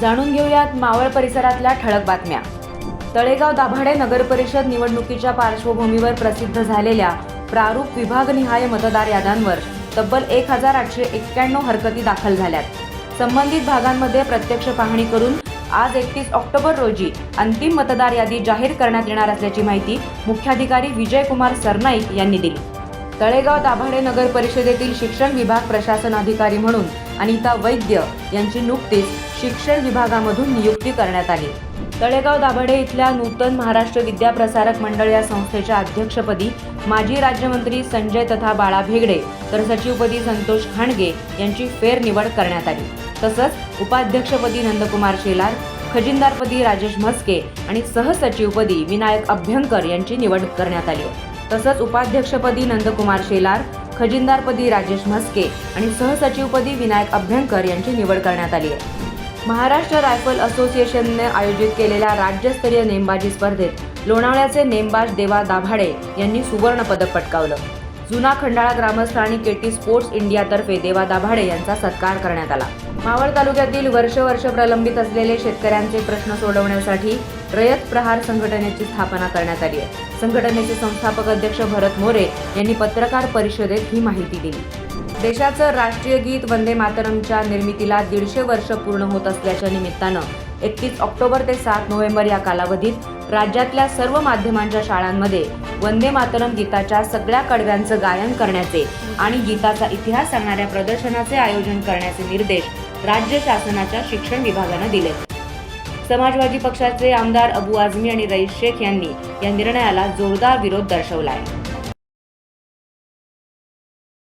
जाणून घेऊयात मावळ परिसरातल्या ठळक बातम्या. तळेगाव दाभाडे नगरपरिषद निवडणुकीच्या पार्श्वभूमीवर प्रसिद्ध झालेल्या प्रारूप विभागनिहाय मतदार याद्यांवर तब्बल एक हजार आठशे एक्क्याण्णव हरकती दाखल झाल्यात. संबंधित भागांमध्ये प्रत्यक्ष पाहणी करून आज एकतीस ऑक्टोबर रोजी अंतिम मतदार यादी जाहीर करण्यात येणार असल्याची माहिती मुख्याधिकारी विजयकुमार सरनाईक यांनी दिली. तळेगाव दाभाडे नगर परिषदेतील शिक्षण विभाग प्रशासन अधिकारी म्हणून अनिता वैद्य यांची नुकतीच शिक्षण विभागामधून नियुक्ती करण्यात आली. तळेगाव दाभाडे इथल्या नूतन महाराष्ट्र विद्याप्रसारक मंडळ या संस्थेच्या अध्यक्षपदी माजी राज्यमंत्री संजय तथा बाळा भेगडे तर सचिवपदी संतोष खांडगे यांची फेरनिवड करण्यात आली. तसंच उपाध्यक्षपदी नंदकुमार शेलार खजिनदारपदी राजेश म्हस्के आणि सहसचिवपदी विनायक अभ्यंकर यांची निवड करण्यात आली. आहे तसंच उपाध्यक्षपदी नंदकुमार शेलार खजिनदारपदी राजेश म्हस्के आणि सहसचिवपदी विनायक अभ्यंकर यांची निवड करण्यात आली आहे. महाराष्ट्र रायफल असोसिएशनने आयोजित केलेल्या राज्यस्तरीय नेमबाजी स्पर्धेत लोणावळ्याचे नेमबाज देवा दाभाडे यांनी सुवर्ण पदक पटकावलं. जुना खंडाळा ग्रामस्थ आणि केटी स्पोर्ट्स इंडियातर्फे देवा दाभाडे यांचा सत्कार करण्यात आला. मावळ तालुक्यातील वर्ष वर्ष प्रलंबित असलेले शेतकऱ्यांचे प्रश्न सोडवण्यासाठी रयत प्रहार संघटनेची स्थापना करण्यात आली आहे. संघटनेचे संस्थापक अध्यक्ष भरत मोरे यांनी पत्रकार परिषदेत ही माहिती दिली. देशाचं राष्ट्रीय गीत वंदे मातरमच्या निर्मितीला दीडशे वर्ष पूर्ण होत असल्याच्या निमित्तानं एकतीस ऑक्टोबर ते सात नोव्हेंबर या कालावधीत राज्यातल्या सर्व माध्यमांच्या शाळांमध्ये वंदे मातरम गीताच्या सगळ्या कडव्यांचं गायन करण्याचे आणि गीताचा इतिहास सांगणाऱ्या प्रदर्शनाचे आयोजन करण्याचे निर्देश राज्य शासनाच्या शिक्षण विभागानं दिले. समाजवादी पक्षाचे आमदार अबू आझमी आणि रईस शेख यांनी या निर्णयाला जोरदार विरोध दर्शवला आहे